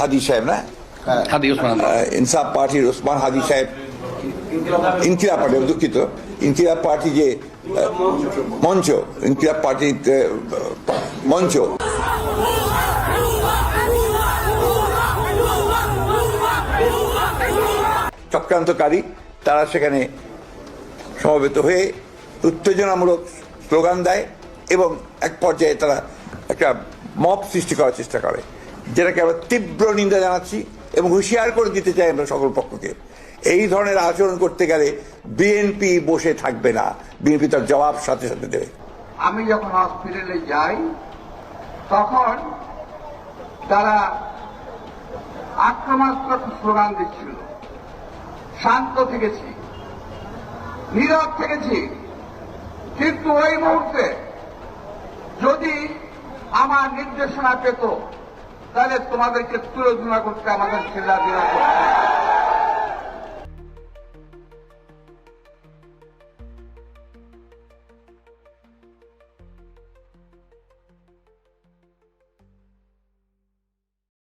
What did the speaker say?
হাদি সাহেব না? হাদি ওসমান। ইনসাফ পার্টির ওসমান হাদি সাহেব। ইনকিলাব পার্টি দুঃখিত। ইনকিলাব পার্টি যে মঞ্চ ইনকিলাব পার্টির আহ, মঞ্চ। চক্রান্তকারী তারা সেখানে সমবেত হয়ে উত্তেজনামূলক স্লোগান দেয় এবং এক পর্যায়ে তারা একটা মব সৃষ্টি করার চেষ্টা করে। যেটাকে আমরা তীব্র নিন্দা জানাচ্ছি এবং হুঁশিয়ার করে দিতে চাই আমরা সকল পক্ষকে। এই ধরনের আচরণ করতে গেলে বিএনপি বসে থাকবে না। বিএনপি তার জবাব সাথে সাথে দেবে। আমি যখন হসপিটালে যাই, তখন তারা আক্রমাত্মক স্লোগান দিচ্ছিল। শান্ত থেকেছি। নীরব থেকেছি। কিন্তু ওই মুহূর্তে যদি আমার নির্দেশনা পেত তাহলে তোমাদেরকে তুলে ধরা করতে আমাদের ছেলেরা দিনা করতো